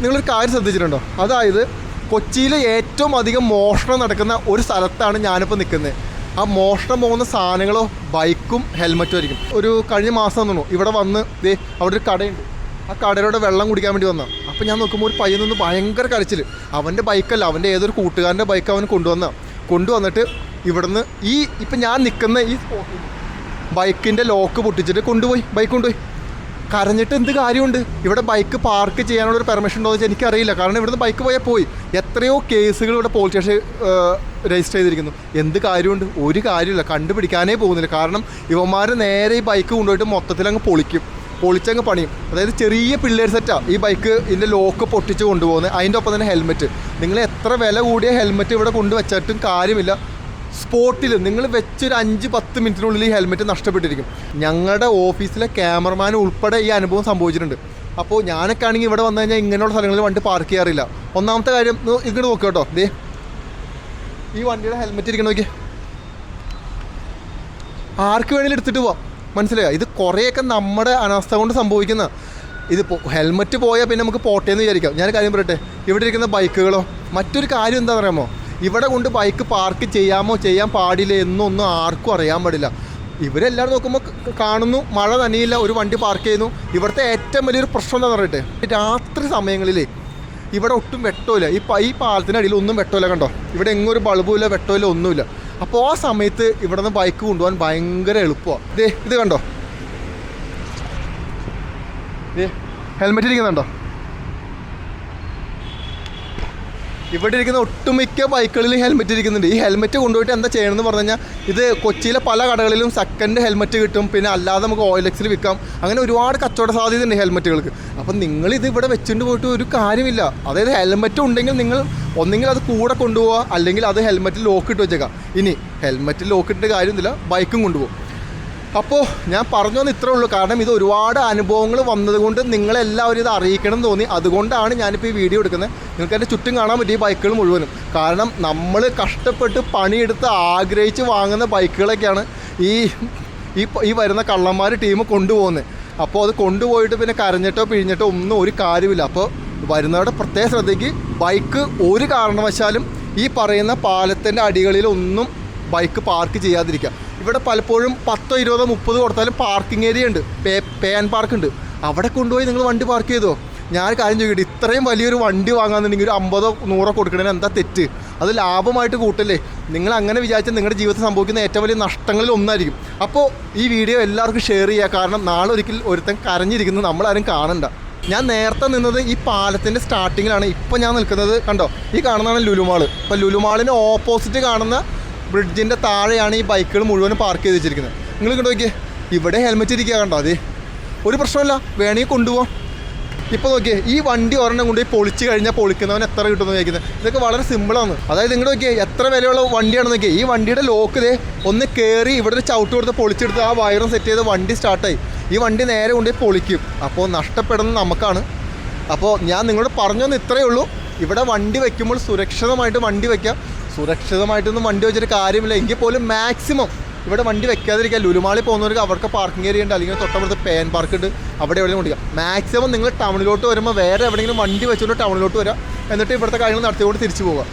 നിങ്ങളൊരു കാര്യം ശ്രദ്ധിച്ചിട്ടുണ്ടോ? അതായത് കൊച്ചിയിൽ ഏറ്റവും അധികം മോഷണം നടക്കുന്ന ഒരു സ്ഥലത്താണ് ഞാനിപ്പോൾ നിൽക്കുന്നത്. ആ മോഷണം പോകുന്ന സാധനങ്ങളോ ബൈക്കും ഹെൽമറ്റും ആയിരിക്കും. ഒരു കഴിഞ്ഞ മാസം തോന്നുന്നു ഇവിടെ വന്ന് ദേ അവിടെ ഒരു കടയുണ്ട്. ആ കടയിലൂടെ വെള്ളം കുടിക്കാൻ വേണ്ടി വന്ന അപ്പോൾ ഞാൻ നോക്കുമ്പോൾ ഒരു പയ്യൻ നിന്ന് ഭയങ്കര കരച്ചിൽ അവന്റെ ബൈക്കല്ല അവന്റെ ഏതൊരു കൂട്ടുകാരന്റെ ബൈക്ക് അവൻ കൊണ്ടുവന്ന കൊണ്ടുവന്നിട്ട് ഇവിടുന്ന് ഈ ഇപ്പം ഞാൻ നിൽക്കുന്ന ഈ ബൈക്കിന്റെ ലോക്ക് പൊട്ടിച്ചിട്ട് കൊണ്ടുപോയി ബൈക്ക് കൊണ്ടുപോയി. കരഞ്ഞിട്ട് എന്ത് കാര്യമുണ്ട്? ഇവിടെ ബൈക്ക് പാർക്ക് ചെയ്യാനുള്ള ഒരു പെർമിഷൻ ഉണ്ടോ എന്ന് വെച്ചാൽ എനിക്കറിയില്ല. കാരണം ഇവിടുന്ന് ബൈക്ക് പോയാൽ പോയി. എത്രയോ കേസുകൾ ഇവിടെ പോലീസ് സ്റ്റേഷൻ രജിസ്റ്റർ ചെയ്തിരിക്കുന്നു. എന്ത് കാര്യമുണ്ട്? ഒരു കാര്യമില്ല. കണ്ടുപിടിക്കാനേ പോകുന്നില്ല. കാരണം ഇവന്മാർ നേരെ ഈ ബൈക്ക് കൊണ്ടുപോയിട്ട് മൊത്തത്തിൽ അങ്ങ് പൊളിക്കും. പൊളിച്ചങ്ങ് പണിയും. അതായത് ചെറിയ പിള്ളേർ സെറ്റാണ് ഈ ബൈക്ക് ഇതിന്റെ ലോക്ക് പൊട്ടിച്ച് കൊണ്ടുപോകുന്നത്. അതിന്റെ ഒപ്പം തന്നെ ഹെൽമെറ്റ് നിങ്ങൾ എത്ര വില കൂടിയ ഹെൽമെറ്റ് ഇവിടെ കൊണ്ടുവച്ചിട്ടും കാര്യമില്ല. സ്പോട്ടിൽ നിങ്ങൾ വെച്ചൊരു അഞ്ച് പത്ത് മിനിറ്റിനുള്ളിൽ ഈ ഹെൽമെറ്റ് നഷ്ടപ്പെട്ടിരിക്കും. ഞങ്ങളുടെ ഓഫീസിലെ ക്യാമറമാൻ ഉൾപ്പെടെ ഈ അനുഭവം സംഭവിച്ചിട്ടുണ്ട്. അപ്പോൾ ഞാനൊക്കെ ആണെങ്കിൽ ഇവിടെ വന്നു കഴിഞ്ഞാൽ ഇങ്ങനെയുള്ള സ്ഥലങ്ങളിൽ വണ്ടി പാർക്ക് ചെയ്യാറില്ല. ഒന്നാമത്തെ കാര്യം ഇങ്ങോട്ട് നോക്കുക കേട്ടോ. ദേ ഈ വണ്ടിയുടെ ഹെൽമെറ്റ് ഇരിക്കണം നോക്കി ആർക്ക് വേണേലും എടുത്തിട്ട് പോവാം. മനസ്സിലായോ? ഇത് കുറേയൊക്കെ നമ്മുടെ അനാസ്ഥ കൊണ്ട് സംഭവിക്കുന്ന. ഇത് ഹെൽമെറ്റ് പോയാൽ പിന്നെ നമുക്ക് പോട്ടേന്ന് വിചാരിക്കാം. ഞാൻ കാര്യം പറയട്ടെ? ഇവിടെ ഇരിക്കുന്ന ബൈക്കുകളോ മറ്റൊരു കാര്യം എന്താ പറയുമോ ഇവിടെ കൊണ്ട് ബൈക്ക് പാർക്ക് ചെയ്യാമോ ചെയ്യാൻ പാടില്ല എന്നൊന്നും ആർക്കും അറിയാൻ പാടില്ല. ഇവരെല്ലാവരും നോക്കുമ്പോൾ കാണുന്നു മഴ നനയില്ല ഒരു വണ്ടി പാർക്ക് ചെയ്യുന്നു. ഇവിടുത്തെ ഏറ്റവും വലിയൊരു പ്രശ്നം എന്താ പറയട്ടെ രാത്രി സമയങ്ങളിൽ ഇവിടെ ഒട്ടും വെട്ടമില്ല ഈ ഈ പാലത്തിനടിയിൽ ഒന്നും വെട്ടമില്ല കണ്ടോ? ഇവിടെ എങ്ങും ഒരു ബൾബുമില്ല വെട്ടമില്ല ഒന്നുമില്ല. അപ്പോൾ ആ സമയത്ത് ഇവിടെ നിന്ന് ബൈക്ക് കൊണ്ടുപോകാൻ ഭയങ്കര എളുപ്പമാണ് ദേ ഇത് കണ്ടോ? ഹെൽമെറ്റ് ഇരിക്കുന്നുണ്ടോ? ഇവിടെ ഇരിക്കുന്ന ഒട്ടുമിക്ക ബൈക്കുകളിലും ഹെൽമെറ്റ് ഇരിക്കുന്നുണ്ട്. ഈ ഹെൽമെറ്റ് കൊണ്ടുപോയിട്ട് എന്താ ചെയ്യണമെന്ന് പറഞ്ഞു കഴിഞ്ഞാൽ ഇത് കൊച്ചിയിലെ പല കടകളിലും സെക്കൻഡ് ഹെൽമെറ്റ് കിട്ടും. പിന്നെ അല്ലാതെ നമുക്ക് ഓയിൽ എക്സിൽ വിൽക്കാം. അങ്ങനെ ഒരുപാട് കച്ചവട സാധ്യതയുണ്ട് ഹെൽമെറ്റുകൾക്ക്. അപ്പം നിങ്ങൾ ഇത് ഇവിടെ വെച്ചുകൊണ്ട് പോയിട്ട് ഒരു കാര്യമില്ല. അതായത് ഹെൽമെറ്റ് ഉണ്ടെങ്കിൽ നിങ്ങൾ ഒന്നെങ്കിൽ അത് കൂടെ കൊണ്ടുപോവുക അല്ലെങ്കിൽ അത് ഹെൽമെറ്റിൽ ലോക്ക് ഇട്ട് വെച്ചേക്കാം. ഇനി ഹെൽമെറ്റിൽ ലോക്ക് ഇട്ടിട്ട് കാര്യമൊന്നുമില്ല ബൈക്കും കൊണ്ടുപോകും. അപ്പോൾ ഞാൻ പറഞ്ഞു വന്ന് ഇത്രേ ഉള്ളൂ. കാരണം ഇത് ഒരുപാട് അനുഭവങ്ങൾ വന്നതുകൊണ്ട് നിങ്ങളെല്ലാവരും ഇത് അറിയിക്കണം എന്ന് തോന്നി. അതുകൊണ്ടാണ് ഞാനിപ്പോൾ ഈ വീഡിയോ എടുക്കുന്നത്. നിങ്ങൾക്ക് എന്റെ ചുറ്റും കാണാൻ പറ്റും ഈ ബൈക്കുകൾ മുഴുവനും. കാരണം നമ്മൾ കഷ്ടപ്പെട്ട് പണിയെടുത്ത് ആഗ്രഹിച്ച് വാങ്ങുന്ന ബൈക്കുകളൊക്കെയാണ് ഈ ഈ ഈ വരുന്ന കള്ളന്മാർ ടീം കൊണ്ടുപോകുന്നത് അപ്പോൾ അത് കൊണ്ടുപോയിട്ട് പിന്നെ കരഞ്ഞിട്ടോ പിഴിഞ്ഞിട്ടോ ഒന്നും ഒരു കാര്യമില്ല അപ്പോൾ വരുന്നവരുടെ പ്രത്യേക ശ്രദ്ധയ്ക്ക് ബൈക്ക് ഒരു കാരണവശാലും ഈ പറയുന്ന പാലത്തിന്റെ അടികളിലൊന്നും ബൈക്ക് പാർക്ക് ചെയ്യാതിരിക്കുക. ഇവിടെ പലപ്പോഴും പത്തോ ഇരുപതോ മുപ്പത് കൊടുത്താലും പാർക്കിംഗ് ഏരിയ ഉണ്ട്. പേ പേ ആൻഡ് പാർക്ക് ഉണ്ട്. അവിടെ കൊണ്ടുപോയി നിങ്ങൾ വണ്ടി പാർക്ക് ചെയ്തോ? ഞാൻ കാര്യം ചോദിക്കട്ടെ ഇത്രയും വലിയൊരു വണ്ടി വാങ്ങാന്നുണ്ടെങ്കിൽ ഒരു അമ്പതോ നൂറോ കൊടുക്കണേ എന്താ തെറ്റ്? അത് ലാഭമായിട്ട് കൂട്ടല്ലേ? നിങ്ങൾ അങ്ങനെ വിചാരിച്ചാൽ നിങ്ങളുടെ ജീവിതത്തിൽ സംഭവിക്കുന്ന ഏറ്റവും വലിയ നഷ്ടങ്ങളിൽ ഒന്നായിരിക്കും. അപ്പോൾ ഈ വീഡിയോ എല്ലാവർക്കും ഷെയർ ചെയ്യുക. കാരണം നാളെ ഒരിക്കൽ ഒരുത്തൻ കരഞ്ഞിരിക്കുന്നത് നമ്മളാരും കാണണ്ട. ഞാൻ നേരത്തെ നിന്നത് ഈ പാലത്തിന്റെ സ്റ്റാർട്ടിങ്ങിലാണ് ഇപ്പോൾ ഞാൻ നിൽക്കുന്നത് കണ്ടോ? ഈ കാണുന്നതാണ് ലുലുമാൾ ഇപ്പോൾ ലുലുമാളിന് ഓപ്പോസിറ്റ് കാണുന്ന ബ്രിഡ്ജിന്റെ താഴെയാണ് ഈ ബൈക്കുകൾ മുഴുവനും പാർക്ക് ചെയ്ത് വെച്ചിരിക്കുന്നത്. നിങ്ങൾ കണ്ടു നോക്കിയേ ഇവിടെ ഹെൽമെറ്റ് ഇരിക്കുക കണ്ടോ അതെ? ഒരു പ്രശ്നമില്ല വേണമെങ്കിൽ കൊണ്ടുപോകാം ഇപ്പോൾ നോക്കിയേ ഈ വണ്ടി ഒരെണ്ണം കൊണ്ടുപോയി പൊളിച്ച് കഴിഞ്ഞാൽ പൊളിക്കുന്നവൻ എത്ര കിട്ടുമെന്ന് ചോദിക്കുന്നത്. ഇതൊക്കെ വളരെ സിമ്പിളാണ് അതായത് നിങ്ങൾ നോക്കിയേ എത്ര വിലയുള്ള വണ്ടിയാണെന്ന് നോക്കിയേ ഈ വണ്ടിയുടെ ലോക്ക് ഇതേ ഒന്ന് കയറി ഇവിടെ ഒരു ചവിട്ട് കൊടുത്ത് പൊളിച്ചെടുത്ത് ആ വയറും സെറ്റ് ചെയ്ത് വണ്ടി സ്റ്റാർട്ടായി. ഈ വണ്ടി നേരെ കൊണ്ട് പൊളിക്കും. അപ്പോൾ നഷ്ടപ്പെടുന്നത് നമുക്കാണ്. അപ്പോൾ ഞാൻ നിങ്ങളോട് പറഞ്ഞൊന്ന് ഇത്രയേ ഉള്ളൂ. ഇവിടെ വണ്ടി വയ്ക്കുമ്പോൾ സുരക്ഷിതമായിട്ട് വണ്ടി വെക്കാം സുരക്ഷിതമായിട്ടൊന്നും വണ്ടി വെച്ചിട്ട് കാര്യമില്ല. എങ്കിൽ പോലും മാക്സിമം ഇവിടെ വണ്ടി വെക്കാതിരിക്കുക ലുലുമാളി പോകുന്നവർക്ക് അവർക്ക് പാർക്കിംഗ് ഏരിയ ഉണ്ട്. അല്ലെങ്കിൽ തൊട്ടപ്പുറത്ത് പേൻ പാർക്ക് ഉണ്ട്. അവിടെ എവിടെയും കൊണ്ടിരിക്കുക മാക്സിമം നിങ്ങൾ ടൗണിലോട്ട് വരുമ്പോൾ വേറെ എവിടെയെങ്കിലും വണ്ടി വെച്ചുകൊണ്ട് ടൗണിലോട്ട് വരാം. എന്നിട്ട് ഇവിടുത്തെ കാര്യങ്ങൾ നടത്തിക്കൊണ്ട് തിരിച്ചു പോവുക.